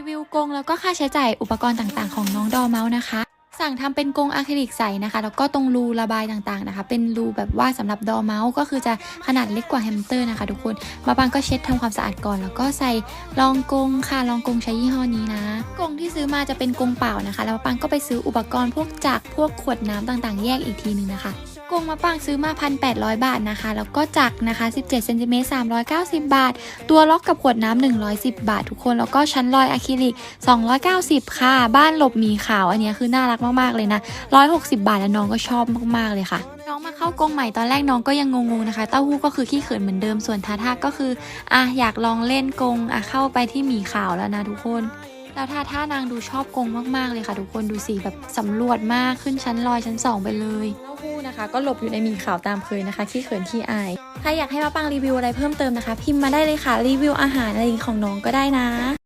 ีวิวกรงแล้วก็ค่าใช้จ่ายอุปกรณ์ต่างๆ ของน้องดอเมาส์นะคะ สั่งทำเป็นกรงอะคริลิกใสนะคะ แล้วก็ตรงรูระบายต่างๆนะคะ เป็นรูแบบว่าสำหรับดอเมาส์ก็คือจะขนาดเล็กกว่าแฮมสเตอร์นะคะ ทุกคนมาปังก็เช็ดทำความสะอาดก่อน แล้วก็ใส่รองกรงค่ะรองกรงใช้ยี่ห้อนี้นะ งที่ซื้อมาจะเป็นกรงเปล่านะคะ แล้วมาปังก็ไปซื้ออุปกรณ์พวกจักรพวกขวดน้ำต่างๆ แยกอีกทีหนึ่งนะคะกรงมะปางซื้อมา 1,800 บาทนะคะ แล้วก็จักรนะคะ 17เซนติเมตร390 บาท ตัวล็อกกับขวดน้ำ110 บาททุกคน แล้วก็ชั้นลอยอะคริลิก 290 ค่ะ บ้านหลบหมีขาว อันนี้คือน่ารักมากๆเลยนะ 160 บาทแล้วน้องก็ชอบมากๆเลยค่ะ น้องมาเข้ากรงใหม่ตอนแรกน้องก็ยังงงๆนะคะ เต้าหู้ก็คือขี้เขินเหมือนเดิม ส่วนทาทาก็คืออะอยากลองเล่นกรงอะเข้าไปที่หมีขาวแล้วนะทุกคน แล้วท่าท่านางดูชอบกงมากๆเลยค่ะ ทุกคนดูสิแบบสำรวจมากขึ้นชั้นลอยชั้นสองไปเลยเต้าหู้นะคะ ก็หลบอยู่ในหมีขาวตามเคยนะคะขี้เขินขี้อายใครอยากให้มาปังรีวิวอะไรเพิ่มเติมนะคะ พิมพ์มาได้เลยค่ะรีวิวอาหารอะไรของน้องก็ได้นะ